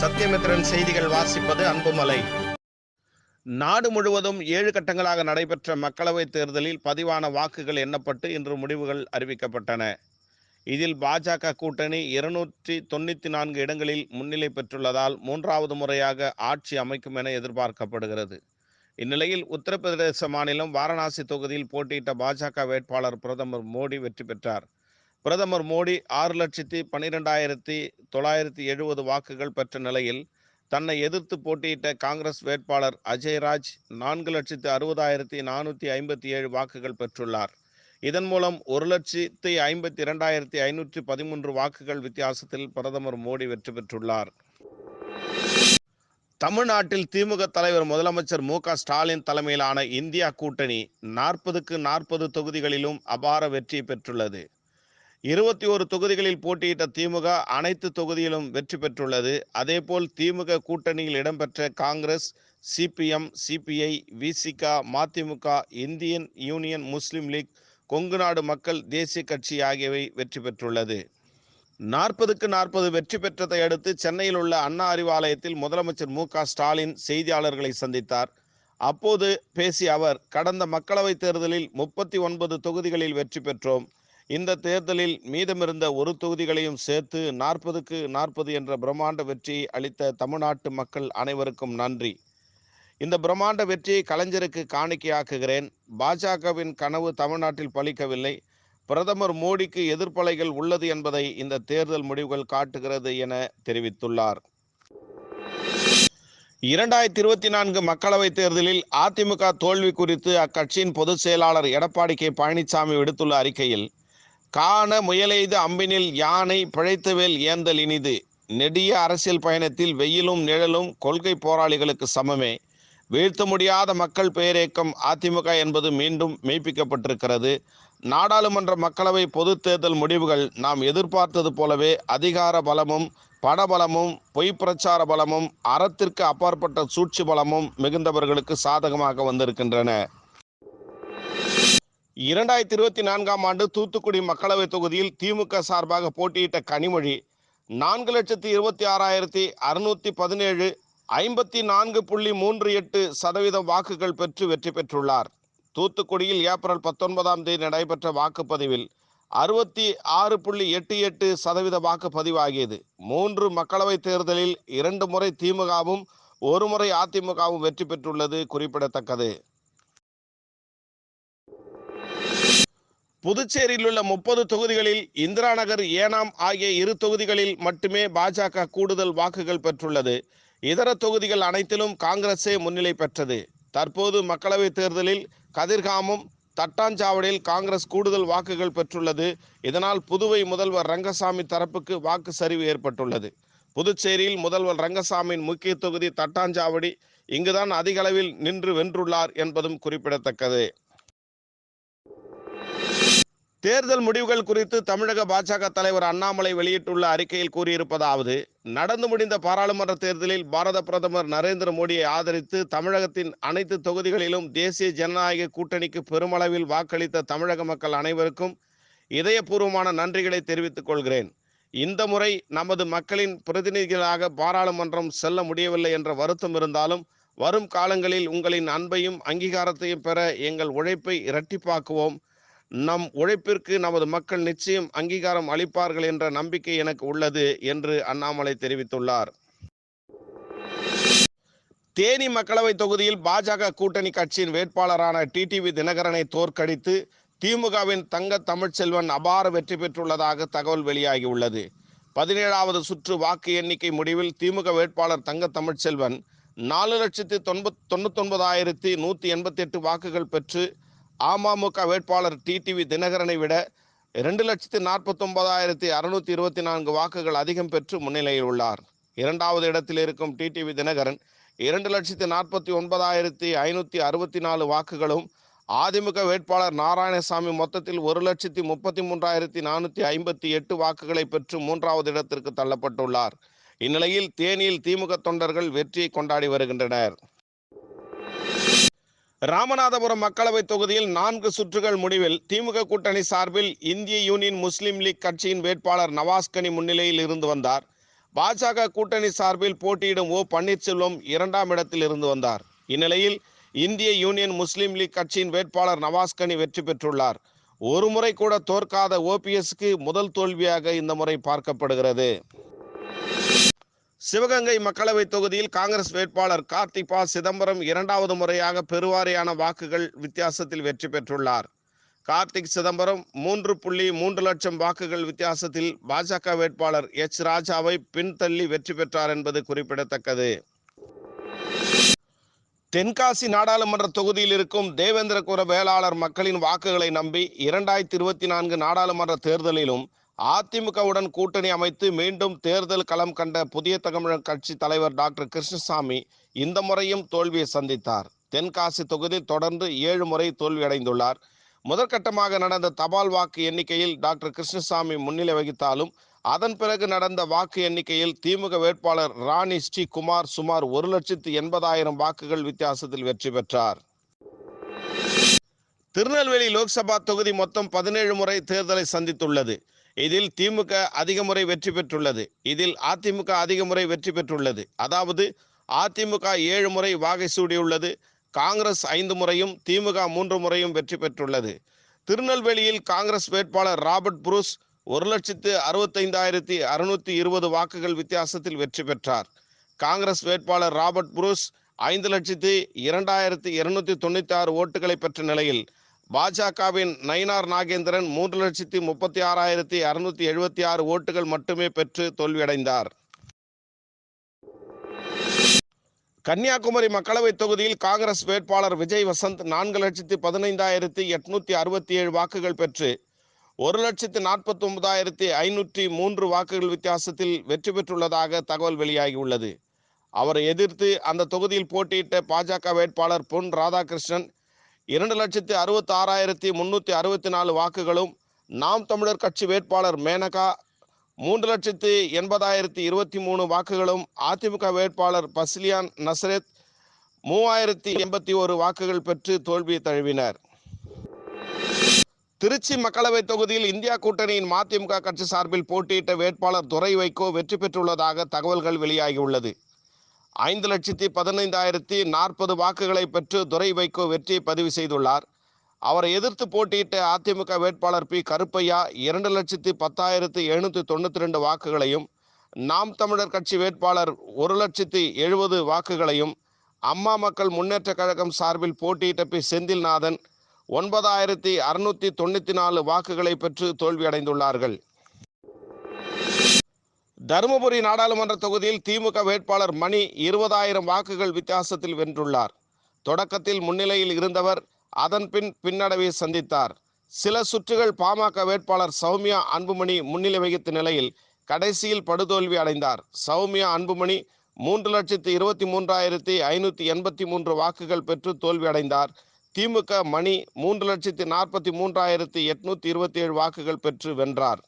சத்யமித்ரன் செய்திகள் வாசிப்பது அன்புமலை. நாடு முழுவதும் ஏழு கட்டங்களாக நடைபெற்ற மக்களவைத் தேர்தலில் பதிவான வாக்குகள் எண்ணப்பட்டு இன்று முடிவுகள் அறிவிக்கப்பட்டன. இதில் பாஜக கூட்டணி இருநூற்றி தொண்ணூற்றி நான்கு இடங்களில் முன்னிலை பெற்றுள்ளதால் மூன்றாவது முறையாக ஆட்சி அமைக்கும் என எதிர்பார்க்கப்படுகிறது. இந்நிலையில் உத்தரப்பிரதேச மாநிலம் வாரணாசி தொகுதியில் போட்டியிட்ட பாஜக வேட்பாளர் பிரதமர் மோடி வெற்றி பெற்றார். பிரதமர் மோடி ஆறு லட்சத்தி பன்னிரெண்டாயிரத்தி தொள்ளாயிரத்தி எழுபது வாக்குகள் பெற்ற நிலையில் தன்னை எதிர்த்து போட்டியிட்ட காங்கிரஸ் வேட்பாளர் அஜய்ராஜ் நான்கு லட்சத்தி அறுபதாயிரத்தி நானூற்றி ஐம்பத்தி ஏழு வாக்குகள் பெற்றுள்ளார். இதன் மூலம் ஒரு லட்சத்தி ஐம்பத்தி இரண்டாயிரத்தி ஐநூற்றி பதிமூன்று வாக்குகள் வித்தியாசத்தில் பிரதமர் மோடி வெற்றி பெற்றுள்ளார். தமிழ்நாட்டில் திமுக தலைவர் முதலமைச்சர் மு க ஸ்டாலின் தலைமையிலான இந்தியா கூட்டணி நாற்பதுக்கு நாற்பது தொகுதிகளிலும் அபார வெற்றி பெற்றுள்ளது. இருபத்தி ஒரு தொகுதிகளில் போட்டியிட்ட திமுக அனைத்து தொகுதியிலும் வெற்றி பெற்றுள்ளது. அதேபோல் திமுக கூட்டணியில் இடம்பெற்ற Congress CPM CPI Visika Madhimuka Indian Union Muslim League Kongu Nadu Makkal Desiya கட்சி ஆகியவை வெற்றி பெற்றுள்ளது. நாற்பதுக்கு நாற்பது வெற்றி பெற்றதை அடுத்து சென்னையில் உள்ள அண்ணா அறிவாலயத்தில் முதலமைச்சர் மு க ஸ்டாலின் செய்தியாளர்களை சந்தித்தார். அப்போது பேசிய அவர் கடந்த மக்களவைத் தேர்தலில் முப்பத்தி ஒன்பது தொகுதிகளில் வெற்றி பெற்றோம். இந்த தேர்தலில் மீதமிருந்த ஒரு தொகுதிகளையும் சேர்த்து நாற்பதுக்கு நாற்பது என்ற பிரம்மாண்ட வெற்றியை அளித்த தமிழ்நாட்டு மக்கள் அனைவருக்கும் நன்றி. இந்த பிரம்மாண்ட வெற்றியை கலைஞருக்கு காணிக்கையாக்குகிறேன். பாஜகவின் கனவு தமிழ்நாட்டில் பலிக்கவில்லை. பிரதமர் மோடிக்கு எதிர்ப்பலைகள் உள்ளது என்பதை இந்த தேர்தல் முடிவுகள் காட்டுகிறது என தெரிவித்துள்ளார். இரண்டாயிரத்தி இருபத்தி நான்கு மக்களவைத் தேர்தலில் அதிமுக தோல்வி குறித்து அக்கட்சியின் பொதுச் செயலாளர் எடப்பாடி கே பழனிசாமி விடுத்துள்ள அறிக்கையில் காண முயலெய்து அம்பினில் யானை பிழைத்தவேல் ஏந்தல் இனிது. நெடிய அரசியல் பயணத்தில் வெயிலும் நிழலும் கொள்கை போராளிகளுக்கு சமமே. வீழ்த்த முடியாத மக்கள் பெயரேக்கம் அதிமுக என்பது மீண்டும் மெய்ப்பிக்கப்பட்டிருக்கிறது. நாடாளுமன்ற மக்களவை பொது தேர்தல் முடிவுகள் நாம் எதிர்பார்த்தது போலவே அதிகார பலமும் பணபலமும் பொய் பிரச்சார பலமும் அறத்திற்கு அப்பாற்பட்ட சூழ்ச்சி பலமும் மிகுந்தவர்களுக்கு சாதகமாக வந்திருக்கின்றன. இரண்டாயிரத்தி இருபத்தி நான்காம் ஆண்டு தூத்துக்குடி மக்களவை தொகுதியில் திமுக சார்பாக போட்டியிட்ட கனிமொழி நான்கு லட்சத்தி இருபத்தி ஆறாயிரத்தி அறுநூத்தி பதினேழு ஐம்பத்தி நான்கு புள்ளி மூன்று எட்டு சதவீத வாக்குகள் பெற்று வெற்றி பெற்றுள்ளார். தூத்துக்குடியில் ஏப்ரல் பத்தொன்பதாம் தேதி நடைபெற்ற வாக்குப்பதிவில் அறுபத்தி ஆறு புள்ளி எட்டு எட்டு சதவீத வாக்குப்பதிவாகியது. மூன்று மக்களவைத் தேர்தலில் இரண்டு முறை திமுகவும் ஒரு முறை அதிமுகவும் வெற்றி பெற்றுள்ளது குறிப்பிடத்தக்கது. புதுச்சேரியில் உள்ள முப்பது தொகுதிகளில் இந்திரா நகர் ஏனாம் ஆகிய இரு தொகுதிகளில் மட்டுமே பாஜக கூடுதல் வாக்குகள் பெற்றுள்ளது. இதர தொகுதிகள் அனைத்திலும் காங்கிரஸே முன்னிலை பெற்றது. தற்போது மக்களவைத் தேர்தலில் கதிர்காமம் தட்டாஞ்சாவடியில் காங்கிரஸ் கூடுதல் வாக்குகள் பெற்றுள்ளது. இதனால் புதுவை முதல்வர் ரங்கசாமி தரப்புக்கு வாக்கு சரிவு ஏற்பட்டுள்ளது. புதுச்சேரியில் முதல்வர் ரங்கசாமியின் முக்கிய தொகுதி தட்டாஞ்சாவடி இங்குதான் அதிகளவில் நின்று வென்றுள்ளார் என்பதும் குறிப்பிடத்தக்கது. தேர்தல் முடிவுகள் குறித்து தமிழக பாஜக தலைவர் அண்ணாமலை வெளியிட்டுள்ள அறிக்கையில் கூறியிருப்பதாவது நடந்து முடிந்த பாராளுமன்ற தேர்தலில் பாரத பிரதமர் நரேந்திர மோடியை ஆதரித்து தமிழகத்தின் அனைத்து தொகுதிகளிலும் தேசிய ஜனநாயக கூட்டணிக்கு பெருமளவில் வாக்களித்த தமிழக மக்கள் அனைவருக்கும் இதயபூர்வமான நன்றிகளை தெரிவித்துக் கொள்கிறேன். இந்த முறை நமது மக்களின் பிரதிநிதிகளாக பாராளுமன்றம் செல்ல முடியவில்லை என்ற வருத்தம் இருந்தாலும் வரும் காலங்களில் உங்களின் அன்பையும் அங்கீகாரத்தையும் பெற எங்கள் உழைப்பை இரட்டிப்பாக்குவோம். நம் உழைப்பிற்கு நமது மக்கள் நிச்சயம் அங்கீகாரம் அளிப்பார்கள் என்ற நம்பிக்கை எனக்கு உள்ளது என்று அண்ணாமலை தெரிவித்துள்ளார். தேனி மக்களவை தொகுதியில் பாஜக கூட்டணி கட்சியின் வேட்பாளரான டிடிவி தினகரனை தோற்கடித்து திமுகவின் தங்க தமிழ்ச்செல்வன் அபார வெற்றி பெற்றுள்ளதாக தகவல் வெளியாகியுள்ளது. பதினேழாவது சுற்று வாக்கு எண்ணிக்கை முடிவில் திமுக வேட்பாளர் தங்க தமிழ்ச்செல்வன் நாலு லட்சத்தி தொன்பத் தொண்ணூத்தொன்பதாயிரத்தி நூற்றி எண்பத்தி எட்டு வாக்குகள் பெற்று அமமுக வேட்பாளர் டிடிவி தினகரனை விட இரண்டு லட்சத்தி நாற்பத்தொன்பதாயிரத்தி அறுநூத்தி இருபத்தி நான்கு வாக்குகள் அதிகம் பெற்று முன்னிலையில் உள்ளார். இரண்டாவது இடத்தில் இருக்கும் டிடிவி தினகரன் இரண்டு லட்சத்தி நாற்பத்தி ஒன்பதாயிரத்தி ஐநூற்றி அறுபத்தி நாலு வாக்குகளும் அதிமுக வேட்பாளர் நாராயணசாமி மொத்தத்தில் ஒரு லட்சத்தி முப்பத்தி மூன்றாயிரத்தி நானூற்றி ஐம்பத்தி எட்டு வாக்குகளை பெற்று மூன்றாவது இடத்திற்கு தள்ளப்பட்டுள்ளார். இந்நிலையில் தேனியில் திமுக தொண்டர்கள் வெற்றியை கொண்டாடி வருகின்றனர். ராமநாதபுரம் மக்களவை தொகுதியில் நான்கு சுற்றுகள் முடிவில் திமுக கூட்டணி சார்பில் இந்திய யூனியன் முஸ்லீம் லீக் கட்சியின் வேட்பாளர் நவாஸ் கனி முன்னிலையில் இருந்து வந்தார். பாஜக கூட்டணி சார்பில் போட்டியிடும் ஓ பன்னீர்செல்வம் இரண்டாம் இடத்தில் இருந்து வந்தார். இந்நிலையில் இந்திய யூனியன் முஸ்லீம் லீக் கட்சியின் வேட்பாளர் நவாஸ்கனி வெற்றி பெற்றுள்ளார். ஒரு முறை கூட தோற்காத ஓபிஎஸ்க்கு முதல் தோல்வியாக இந்த முறை பார்க்கப்படுகிறது. சிவகங்கை மக்களவைத் தொகுதியில் காங்கிரஸ் வேட்பாளர் கார்த்திபா சிதம்பரம் இரண்டாவது முறையாக பெருவாரியான வாக்குகள் வித்தியாசத்தில் வெற்றி பெற்றுள்ளார். கார்த்திக் சிதம்பரம் மூன்று புள்ளி மூன்று லட்சம் வாக்குகள் வித்தியாசத்தில் பாஜக வேட்பாளர் எச் ராஜாவை பின்தள்ளி வெற்றி பெற்றார் என்பது குறிப்பிடத்தக்கது. தென்காசி நாடாளுமன்ற தொகுதியில் இருக்கும் தேவேந்திரகுர வேளாளர் மக்களின் வாக்குகளை நம்பி இரண்டாயிரத்தி இருபத்தி நான்கு நாடாளுமன்ற தேர்தலிலும் அதிமுகவுடன் கூட்டணி அமைத்து மீண்டும் தேர்தல் களம் கண்ட புதிய தமிழர் கட்சி தலைவர் டாக்டர் கிருஷ்ணசாமி இந்த முறையும் தோல்வியை சந்தித்தார். தென்காசி தொகுதி தொடர்ந்து ஏழு முறை தோல்வியடைந்துள்ளார் முதற்கட்டமாக நடந்த தபால் வாக்கு எண்ணிக்கையில் டாக்டர் கிருஷ்ணசாமி முன்னிலை வகித்தாலும் அதன் பிறகு நடந்த வாக்கு எண்ணிக்கையில் திமுக வேட்பாளர் ராணி ஸ்ரீகுமார் சுமார் ஒரு லட்சத்து எண்பதாயிரம் வாக்குகள் வித்தியாசத்தில் வெற்றி பெற்றார். திருநெல்வேலி லோக்சபா தொகுதி மொத்தம் பதினேழு முறை தேர்தலை சந்தித்துள்ளது. இதில் திமுக அதிக முறை வெற்றி பெற்றுள்ளது. இதில் அதிமுக அதிக முறை வெற்றி பெற்றுள்ளது. அதாவது அதிமுக ஏழு முறை வாகை சூடியுள்ளது. காங்கிரஸ் ஐந்து முறையும் திமுக மூன்று முறையும் வெற்றி பெற்றுள்ளது. திருநெல்வேலியில் காங்கிரஸ் வேட்பாளர் ராபர்ட் புரூஸ் ஒரு லட்சத்து அறுபத்தைந்தாயிரத்தி அறுநூத்தி இருபது வாக்குகள் வித்தியாசத்தில் வெற்றி பெற்றார். காங்கிரஸ் வேட்பாளர் ராபர்ட் புரூஸ் ஐந்து லட்சத்து இரண்டாயிரத்தி இருநூத்தி தொண்ணூத்தி ஆறு ஓட்டுகளை பெற்ற நிலையில் பாஜகவின் நயினார் நாகேந்திரன் மூன்று லட்சத்தி முப்பத்தி ஆறாயிரத்தி அறுநூத்தி எழுபத்தி ஆறு ஓட்டுகள் மட்டுமே பெற்று தோல்வியடைந்தார். கன்னியாகுமரி மக்களவைத் தொகுதியில் காங்கிரஸ் வேட்பாளர் விஜய் வசந்த் நான்கு லட்சத்தி பதினைந்தாயிரத்தி எட்நூத்தி அறுபத்தி ஏழு வாக்குகள் பெற்று ஒரு லட்சத்து நாற்பத்தி ஒன்பதாயிரத்தி ஐநூற்றி மூன்று வாக்குகள் வித்தியாசத்தில் வெற்றி பெற்றுள்ளதாக தகவல் வெளியாகியுள்ளது. அவரை எதிர்த்து அந்த தொகுதியில் போட்டியிட்ட பாஜக வேட்பாளர் பொன் ராதாகிருஷ்ணன் இரண்டு லட்சத்தி அறுபத்தி ஆறாயிரத்தி முன்னூற்றி அறுபத்தி நாலு வாக்குகளும் நாம் தமிழர் கட்சி வேட்பாளர் மேனகா மூன்று லட்சத்து எண்பதாயிரத்தி இருபத்தி மூணு வாக்குகளும் அதிமுக வேட்பாளர் பஸ்லியான் நஸ்ரத் மூவாயிரத்தி எண்பத்தி ஒரு வாக்குகள் பெற்று தோல்வி தழுவினர். திருச்சி மக்களவைத் தொகுதியில் இந்தியா கூட்டணியின் மதிமுக கட்சி சார்பில் போட்டியிட்ட வேட்பாளர் துரை வைகோ வெற்றி பெற்றுள்ளதாக தகவல்கள் வெளியாகியுள்ளது. ஐந்து லட்சத்தி பதினைந்தாயிரத்தி நாற்பது வாக்குகளை பெற்று துரை வைகோ வெற்றியை பதிவு செய்துள்ளார். அவரை எதிர்த்து போட்டியிட்ட அதிமுக வேட்பாளர் பி. கருப்பையா இரண்டு லட்சத்தி பத்தாயிரத்தி எழுநூற்றி தொண்ணூற்றி ரெண்டு வாக்குகளையும் நாம் தமிழர் கட்சி வேட்பாளர் ஒரு லட்சத்தி எழுபது வாக்குகளையும் அம்மா மக்கள் முன்னேற்ற கழகம் சார்பில் போட்டியிட்ட பி. செந்தில்நாதன் ஒன்பதாயிரத்தி அறுநூற்றி தொண்ணூற்றி நாலு வாக்குகளை பெற்று தோல்வியடைந்துள்ளார்கள். தருமபுரி நாடாளுமன்ற தொகுதியில் திமுக வேட்பாளர் மணி இருபதாயிரம் வாக்குகள் வித்தியாசத்தில் வென்றுள்ளார். தொடக்கத்தில் முன்னிலையில் இருந்தவர் அதன் பின் பின்னடைவை சந்தித்தார். சில சுற்றுகள் பாமக வேட்பாளர் சௌமியா அன்புமணி முன்னிலை வகித்த நிலையில் கடைசியில் படுதோல்வி அடைந்தார். சௌமியா அன்புமணி மூன்று லட்சத்தி இருபத்தி மூன்றாயிரத்தி ஐநூற்றி எண்பத்தி மூன்று வாக்குகள் பெற்று தோல்வி அடைந்தார். திமுக மணி மூன்று லட்சத்தி நாற்பத்தி மூன்றாயிரத்தி எட்நூத்தி இருபத்தி ஏழு வாக்குகள் பெற்று வென்றார்.